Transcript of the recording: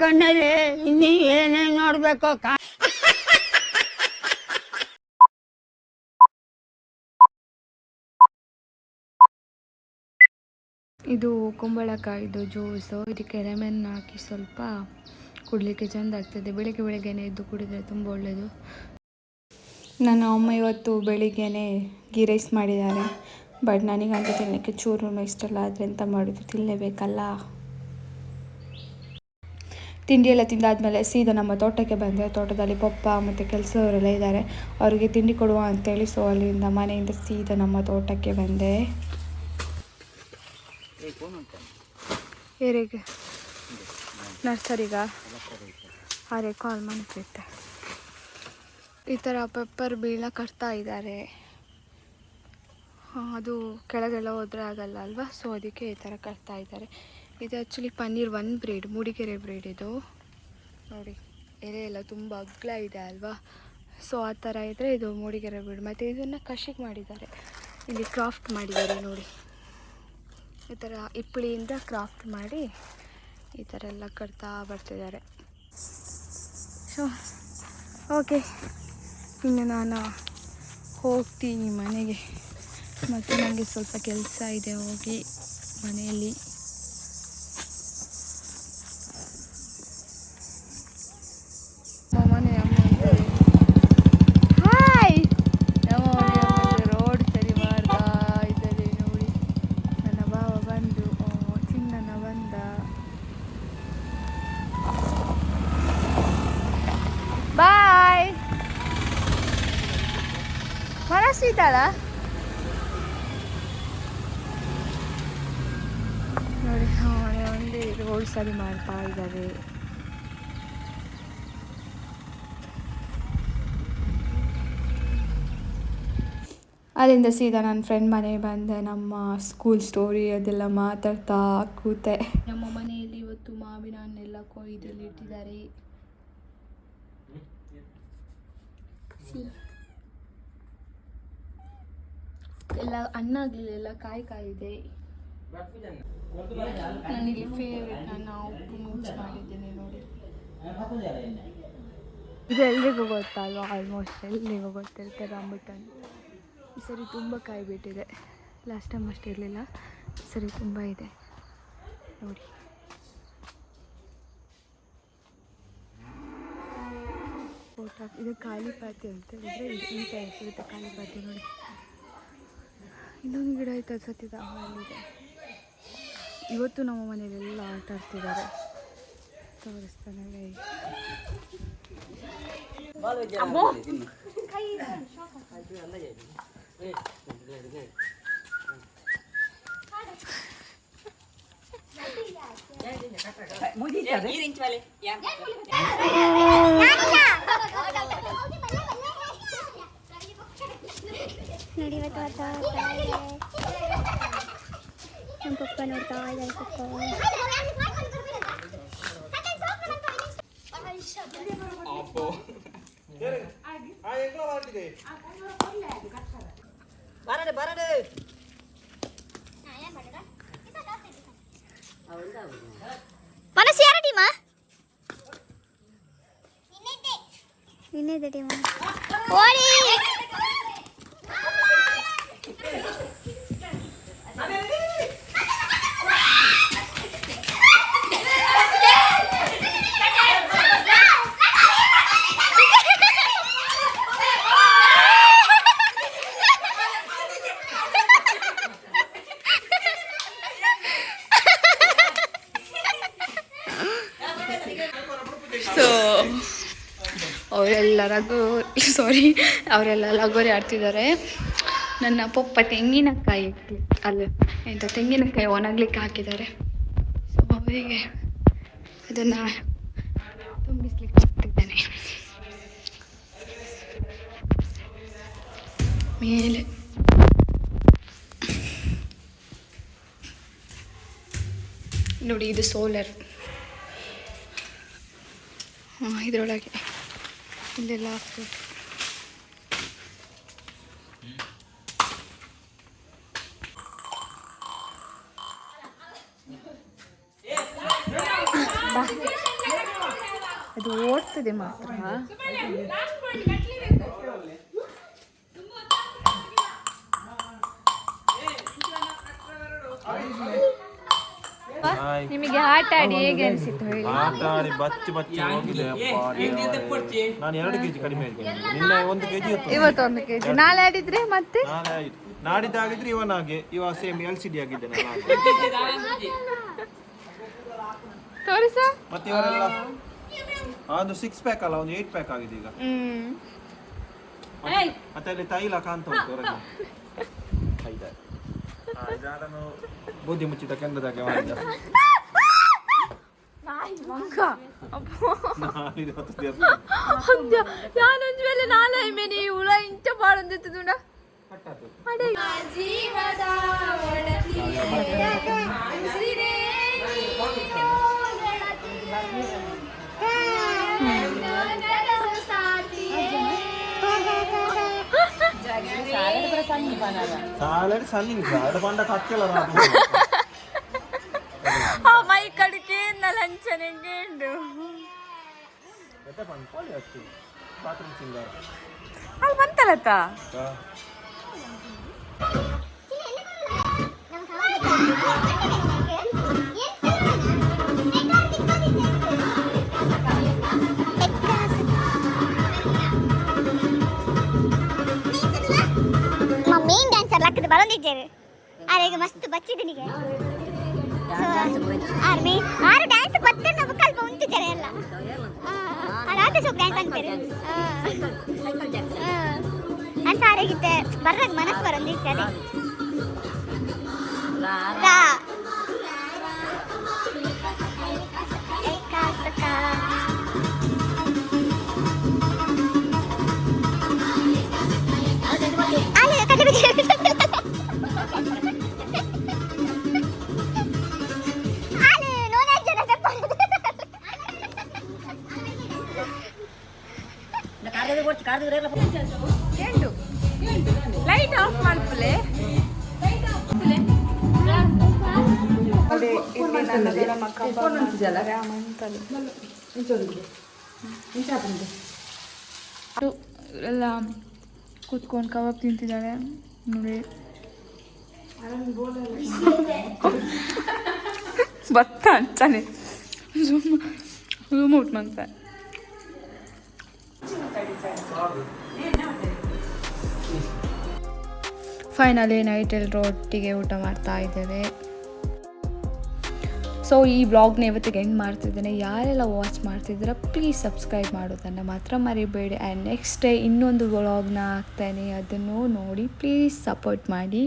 ಕಣ್ಣಲ್ಲಿ ಇನ್ನೀ ಏನೇನ್ ನೋಡ್ಬೇಕು ಇದು ಕುಂಬಳಕಾಯಿದು ಜ್ಯೂಸು. ಇದಕ್ಕೆ ಲೆಮನ್ ಹಾಕಿ ಸ್ವಲ್ಪ ಕುಡಲಿಕ್ಕೆ ಚೆಂದ ಆಗ್ತದೆ. ಬೆಳಿಗ್ಗೆ ಬೆಳಿಗ್ಗೆನೆ ಎದ್ದು ಕುಡಿದ್ರೆ ತುಂಬ ಒಳ್ಳೆಯದು ನನ್ನ ಅಮ್ಮ ಇವತ್ತು ಬೆಳಿಗ್ಗೆನೆ ಗೀ ರೈಸ್ ಮಾಡಿದ್ದಾರೆ. ಬಟ್ ನನಗಂತೂ ತಿನ್ನಲಿಕ್ಕೆ ಚೂರು ಇಷ್ಟಲ್ಲ, ಆದರೆ ಎಂತ ಮಾಡೋದು? ತಿನ್ನಲೇಬೇಕಲ್ಲ ತಿಂಡಿ ಎಲ್ಲ ತಿಂದಾದಮೇಲೆ ಸೀದಾ ನಮ್ಮ ತೋಟಕ್ಕೆ ಬಂದೆ. ತೋಟದಲ್ಲಿ ಪಪ್ಪ ಮತ್ತು ಕೆಲಸದವರೆಲ್ಲ ಇದ್ದಾರೆ. ಅವರಿಗೆ ತಿಂಡಿ ಕೊಡುವ ಅಂತೇಳಿ ಸೊ ಅಲ್ಲಿಂದ ಮನೆಯಿಂದ ಸೀದಾ ನಮ್ಮ ತೋಟಕ್ಕೆ ಬಂದೆ. ಏರಿಗೆ ನರ್ಸರಿಗ? ಅರೆ ಕಾಲ್ ಮಾಡ್ತಿದ್ದೆ. ಈ ಥರ ಪೆಪ್ಪರ್ ಬೀಳ ಕಟ್ತಾ ಇದ್ದಾರೆ. ಅದು ಕೆಳಗೆಲ್ಲ ಹೋದರೆ ಆಗಲ್ಲ ಅಲ್ವಾ? ಸೊ ಅದಕ್ಕೆ ಈ ಥರ ಕಟ್ತಾ ಇದ್ದಾರೆ. ಇದು actually Panneer one breed Mudigere breed ಇದು. ನೋಡಿ, ಎಲೆ ಎಲ್ಲ ತುಂಬ ಅಗ್ಲ ಇದೆ ಅಲ್ವಾ? ಸೊ ಆ ಥರ ಇದ್ದರೆ ಇದು ಮೂಡಿಗೆರೆ ಬ್ರೀಡ್ ಮತ್ತು ಇದನ್ನು ಕಷಿಗೆ ಮಾಡಿದ್ದಾರೆ. ಇಲ್ಲಿ ಕ್ರಾಫ್ಟ್ ಮಾಡಿದ್ದಾರೆ ನೋಡಿ. ಈ ಥರ ಇಪ್ಪಳಿಯಿಂದ ಕ್ರಾಫ್ಟ್ ಮಾಡಿ ಈ ಥರ ಎಲ್ಲ ಕಟ್ತಾ ಬರ್ತಿದ್ದಾರೆ. ಸೊ ಓಕೆ ಇನ್ನು ನಾನು ಹೋಗ್ತೀನಿ ಮನೆಗೆ. ಮತ್ತು ನನಗೆ ಸ್ವಲ್ಪ ಕೆಲಸ ಇದೆ ಹೋಗಿ ಮನೆಯಲ್ಲಿ ಮನಸ್ಸಿದ್ದಾಳ ನೋಡಿ ಅವನೇ ಒಂದೇ ರೋಡ್ ಸರಿ ಮಾಡ್ತಾ ಇದ್ದಾರೆ ಅಲ್ಲಿಂದ ಸೀದಾ ನನ್ನ ಫ್ರೆಂಡ್ ಮನೆಗೆ ಬಂದೆ. ನಮ್ಮ ಸ್ಕೂಲ್ ಸ್ಟೋರಿ ಅದೆಲ್ಲ ಮಾತಾಡ್ತಾ ಕೂತೆ. ನಮ್ಮ ಮನೆಯಲ್ಲಿ ಇವತ್ತು ಮಾವಿನ ಹಣ್ಣೆಲ್ಲ ಕೊಯ್ದಲ್ಲಿ ಇಟ್ಟಿದ್ದಾರೆ. ಎಲ್ಲ ಹಣ್ಣಾಗಲಿಲ್ಲ ಕಾಯಿ ಕಾಯಿದೆ. ನನಗೆ ಫೇವ್ರೆಟ್ ನಾನು ಉಪ್ಪು ಮುಂಚೆ ಮಾಡಿದ್ದೇನೆ ನೋಡಿ. ಇದು ಎಲ್ರಿಗೂ ಗೊತ್ತಲ್ವ ಆಲ್ಮೋಸ್ಟ್ ಎಲ್ರಿಗೂ ಗೊತ್ತಿರುತ್ತೆ ಅಂಬಿಟ್ಟನ್ನು ಈ ಸರಿ ತುಂಬ ಕಾಯಿ ಬಿಟ್ಟಿದೆ. ಲಾಸ್ಟ್ ಟೈಮ್ ಅಷ್ಟು ಇರಲಿಲ್ಲ. ಸರಿ ತುಂಬ ಇದೆ. ನೋಡಿ. ಫೋಟೋ ಇದು ಖಾಲಿ ಪಾತಿ ಅಂತ ಹೇಳಿದ್ರೆ ಈ ಟೈಪ್ ಇರುತ್ತೆ ಖಾಲಿ ಪಾತಿ ನೋಡಿ. ಇನ್ನೊಂದು ಗಿಡ ಐತೆ ಸತ್ತಿದ ಅಲ್ಲಿದೆ. ಇವತ್ತು ನಮ್ಮ ಮನೆಯಲ್ಲೆಲ್ಲ ಆಟ ಆಡ್ತಿದ್ದಾರೆ. ತೋರಿಸ್ತಾನೆ guys. ನೋಡಿ ಇವತ್ತು ಬರ್ತಾ ಇದ್ದಾರೆ ನಮ್ಮ ಪಪ್ಪ ನೋಡ್ತಾ ಇದ್ದಾರೆ ಕುತ್ಕೊಂಡು ಮನಸ್ಸು ಯಾರ ಟೀಮ ನಿನ್ನೆದೆ ಟೀಮ ಓಡಿ ಸೊ ಅವರೆಲ್ಲ ಲಗೋರಿ ಸಾರಿ ಅವರೆಲ್ಲ ಲಗೋರಿ ಆಡ್ತಿದ್ದಾರೆ. ನನ್ನ ಪಪ್ಪ ತೆಂಗಿನಕಾಯಿ ಅಲ್ಲ, ಎಂತ ತೆಂಗಿನಕಾಯಿ ಒಣಗ್ಲಿಕ್ಕೆ ಹಾಕಿದ್ದಾರೆ. ಸೊ ಅವರಿಗೆ ಅದನ್ನು ತುಂಬಿಸ್ಲಿಕ್ಕೆ ಹಾಕ್ತಿದ್ದೇನೆ ಮೇಲೆ. ನೋಡಿ, ಇದು ಸೋಲರ್ ಇದರೊಳಗೆ. ಇಲ್ಲೆಲ್ಲ ಹಾಕ್ಬೋದು ಅದು ಓಡ್ತದೆ ಮಾತ್ರ. ನಿಮಗೆ ಆಟ ಆಡಿ ಹೇಗೆ ಅನಿಸಿತ್ತು ಹೇಳಿ? ಆಟ ಆಡಿ ಬಚ್ಚಿ ಬಚ್ಚಿ ಹೋಗಿದೆ ಅಪ್ಪಾ ದೇವರೇ. ನಾನು ಎರಡು ಕೆಜಿ ಕಡಿಮೆ ಆಗಿದ್ದೇನೆ ನಿನ್ನೆ ಒಂದು ಕೆಜಿ ಇತ್ತು. ಇವತ್ತೊಂದು ಕೆ ಜಿ ನಾಳೆ ಆಡಿದ್ರೆ ಮತ್ತೆ? ನಾಳೆ ಆಯ್ತು ನಾಡಿದ್ದಾಗಿದ್ರೆ ಇವನಾಗೆ ಇವ ಸೇಮ್ ಎಲ್ ಸಿ ಡಿ ಆಗಿದ್ದೇನೆ ನಾನು. ತೋರಿಸ. ಮತ್ತೆ ಇವರೆಲ್ಲ? ಒಂದು ಸಿಕ್ಸ್ ಪ್ಯಾಕ್ ಅಲ್ಲ ಒಂದು ಏಟ್ ಪ್ಯಾಕ್ ಆಗಿದೆ ಈಗ. ಹ್ಮ್. ಮತ್ತೆ- ಮತ್ತೆ ಅಲ್ಲಿ ತೈಲ ಕಾಣ್ತಾ ಉಂಟು ಹೊರಗೆ. ಐದಾರು. ಹಾ, ಇದನ್ನು ಬೂದಿ ಮುಚ್ಚಿದ ಕೆಂದದಾಗೆ ಮಾಡಿದ. ಮಂಗ ಅಪ್ಪೋ ನಾಳಿದ್ದು ಹೊತ್ತು ದಿವಸ. ಅಂದ್ಯ ಯಾನೊಂದು ವೇಳೆ ನಾಳೆ ಮೇನೆ ಹುಳ ಇಂಚ ಬಾಳಂದಿತ್ತದುಂಡ ಕಟ್ಟಾತು. ಅಡೆ ಜೀವದ ಸಾಲಡಿ ಸಣ್ಣ ಸಾಲಡ್ ಬಂಡ ಕಟ್ಟಿಲ್ಲ ನಾನು ಆ ಮೈ ಕಡಿಕೆ ಲಂಚನೆಗೆ ಉಂಡು ಮತ್ತೆ ಪಂಪಾಳಿ ಹಚ್ಚು ಬಾತ್ರೂಮ್ ಸಿಂಗಾರ ಅಲ್ಲಿ ಬಂತಲತ್ತ ಮೇನ್ ಡ್ಯಾನ್ಸರ್ ಲಕ್ಕದ ಬರೋದಿದ್ದೇವೆ ಅರೆಗೆ ಮಸ್ತ್ ಬಚ್ಚಿದನಿಗೆ ಆರು ಆರ್ಮಿ ಆರು ಡ್ಯಾನ್ಸ್ ಗೊತ್ತೇ ನಮಗೆ ಅಲ್ಪ ಉಂಟಿದ್ದಾರೆ ಎಲ್ಲ ಅದಾದ ಸ್ವಲ್ಪ ಡ್ಯಾನ್ಸ್ ಅಂತಾರೆ ಅಂತ ಆರಾಗಿದ್ದೆ ಬರ್ರಾಗ ಮನಸ್ಸು ಬರಂದಿತ್ತೆ ಅದೇ ಎಂಡು ಲೈಟ್ ಆಫ್ ಮಾಡ್ಪಲೆ ಎಲ್ಲ ಕೂತ್ಕೊಂಡು ಕಬಾಬ್ ತಿಂತಿದ್ದಾಳೆ ನೋಡಿ. ಭತ್ತ ಅಂತಾನೆ. ಝೂಮ್ ಝೂಮ್ ಔಟ್ ಮಾಡ್ತಾನೆ ಫೈನಲಿ ನೈಟ್ ಎಲ್ಲರೂ ಒಟ್ಟಿಗೆ ಊಟ ಮಾಡ್ತಾ ಇದ್ದೇವೆ. ಸೊ ಈ ಬ್ಲಾಗ್ನ ಇವತ್ತಿಗೆ ಎಂಡ್ ಮಾಡ್ತಿದ್ದೇನೆ ಯಾರೆಲ್ಲ ವಾಚ್ ಮಾಡ್ತಿದ್ದೀರಾ ಪ್ಲೀಸ್ ಸಬ್ಸ್ಕ್ರೈಬ್ ಮಾಡೋದನ್ನು ಮಾತ್ರ ಮರಿಬೇಡಿ. ಆ್ಯಂಡ್ ನೆಕ್ಸ್ಟ್ ಡೇ ಇನ್ನೊಂದು ವ್ಲಾಗ್ನ ಹಾಕ್ತೇನೆ. ಅದನ್ನು ನೋಡಿ ಪ್ಲೀಸ್ ಸಪೋರ್ಟ್ ಮಾಡಿ.